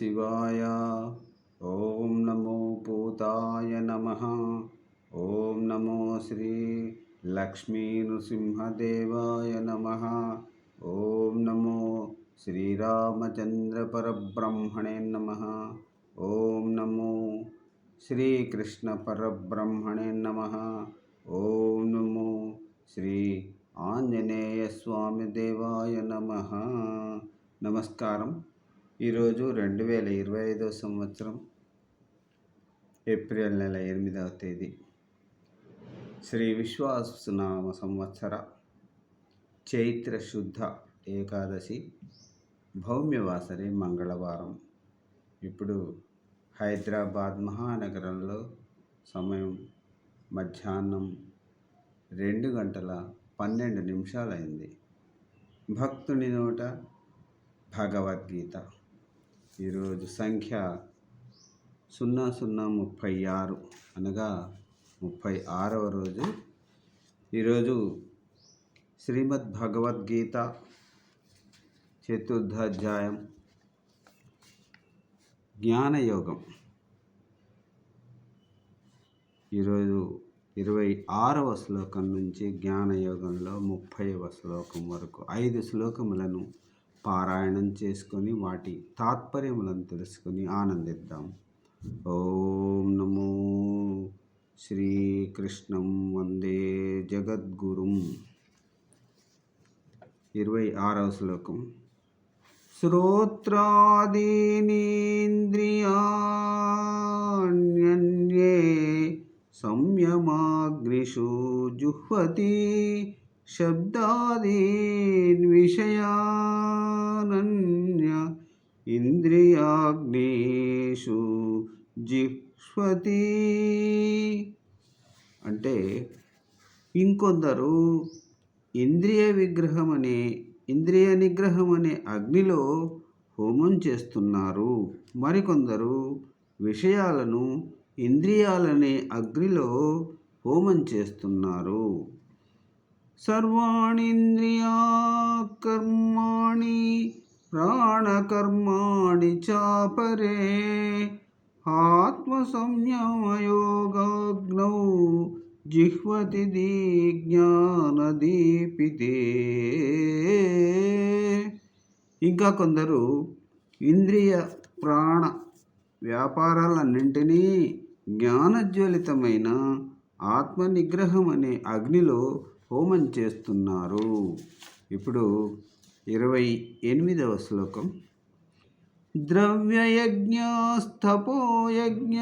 శివాయ. ఓం నమో పూతాయ నమ. ఓం నమో శ్రీ లక్ష్మీ నృసింహదేవాయ నమ. ఓం నమో శ్రీరామచంద్ర పరబ్రహ్మణే నమ. ఓం నమో శ్రీకృష్ణ పరబ్రహ్మణే నమ. ఓం నమో శ్రీ ఆంజనేయ స్వామి దేవాయ నమ. నమస్కారం. ఈరోజు రెండు వేల ఇరవై ఐదో సంవత్సరం ఏప్రిల్ నెల ఎనిమిదవ తేదీ. శ్రీ విశ్వాసనామ సంవత్సర చైత్ర శుద్ధ ఏకాదశి భౌమ్యవాసరి మంగళవారం. ఇప్పుడు హైదరాబాద్ మహానగరంలో సమయం మధ్యాహ్నం రెండు గంటల పన్నెండు నిమిషాలైంది. భక్తుని నోట భగవద్గీత. ఈరోజు సంఖ్య సున్నా సున్నా ముప్పై ఆరు అనగా ముప్పై ఆరవ రోజు. ఈరోజు శ్రీమద్ భగవద్గీత చతుర్థాధ్యాయం జ్ఞానయోగం. ఈరోజు ఇరవై ఆరవ శ్లోకం నుంచి జ్ఞానయోగంలో ముప్పైవ శ్లోకం వరకు ఐదు శ్లోకములను పారాయణం చేసుకొని వాటి తాత్పర్యములను తెలుసుకొని ఆనందిద్దాం. ఓం నమో శ్రీకృష్ణం వందే జగద్గురుం. ఇరవై ఆరవ శ్లోకం. శ్రోత్రాదీనీంద్రియాణ్యన్యే సంయమాగ్నిషు జుహ్వతి శబ్దాదీన్ విషయానన్య ఇంద్రియాగ్నిషు జిహ్వతి. అంటే ఇంకొందరు ఇంద్రియ విగ్రహం అనే ఇంద్రియ నిగ్రహం అనే అగ్నిలో హోమం చేస్తున్నారు. మరికొందరు విషయాలను ఇంద్రియాలనే అగ్నిలో హోమం చేస్తున్నారు. సర్వాణీంద్రియా కర్మాణి ప్రాణకర్మాణి చాపరే ఆత్మసంయమయోగాగ్నౌ జిహ్వతి జ్ఞానదీపితే ఇంకా కొందరు ఇంద్రియ ప్రాణ వ్యాపారాలన్నింటినీ జ్ఞానజ్వలితమైన ఆత్మ నిగ్రహం అనే అగ్నిలో హోమం చేస్తున్నారు. ఇప్పుడు ఇరవై ఎనిమిదవ శ్లోకం. ద్రవ్యయజ్ఞస్తపోయజ్ఞ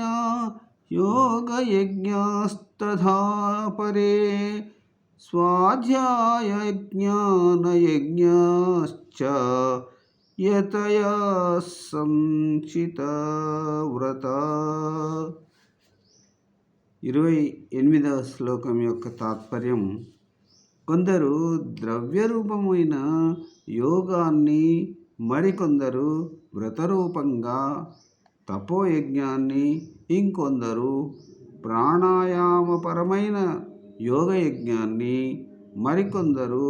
యోగయజ్ఞస్తథా పరే స్వాధ్యాయజ్ఞానయజ్ఞశ్చ యతయా సంచిత వ్రత ఇరవై ఎనిమిదవ శ్లోకం యొక్క తాత్పర్యం కొందరు ద్రవ్యరూపమైన యోగాన్ని మరికొందరు వ్రతరూపంగా తపోయజ్ఞాన్ని ఇంకొందరు ప్రాణాయామపరమైన యోగయజ్ఞాన్ని మరికొందరు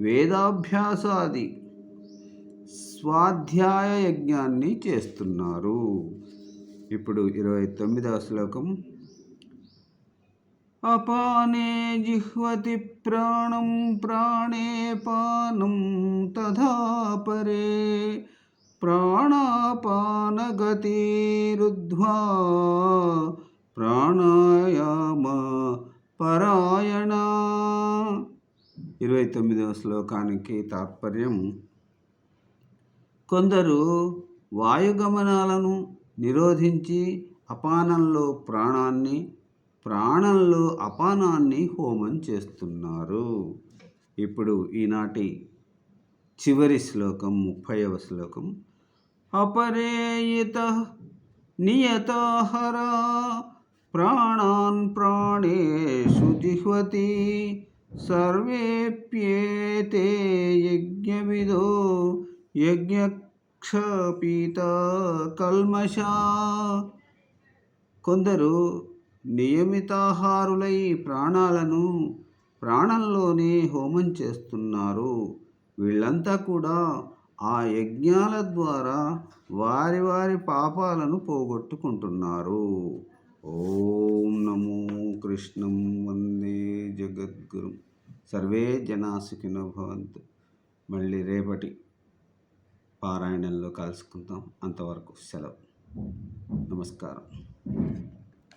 వేదాభ్యాసాది స్వాధ్యాయ యజ్ఞాన్ని చేస్తున్నారు. ఇప్పుడు ఇరవై తొమ్మిదవ శ్లోకం. అపానే జిహ్వతి ప్రాణం ప్రాణే పానం తథా పరే. ప్రాణాపానగతిరుద్ధ్వా ప్రాణాయామ పరాయణ. ఇరవై తొమ్మిదవ శ్లోకానికి తాత్పర్యం. కొందరు వాయుగమనాలను నిరోధించి అపానంలో ప్రాణాన్ని ప్రాణంలో అపానాన్ని హోమం చేస్తున్నారు. ఇప్పుడు ఈనాటి చివరి శ్లోకం ముప్పైవ శ్లోకం. అపరేయిత నియతాహర ప్రాణాన్ ప్రాణేషు జిహ్వతి సర్వేప్యేతే యజ్ఞవిదో యజ్ఞక్షపీత కల్మషా. కొందరు నియమితాహారులై ప్రాణాలను ప్రాణంలోనే హోమం చేస్తున్నారు. వీళ్ళంతా కూడా ఆ యజ్ఞాల ద్వారా వారి వారి పాపాలను పోగొట్టుకుంటున్నారు. ఓం నమో కృష్ణం వందే జగద్గురు. సర్వే జనాసుకినో భవంతు. మళ్ళీ రేపటి పారాయణంలో కలుసుకుందాం. అంతవరకు సెలవు. నమస్కారం.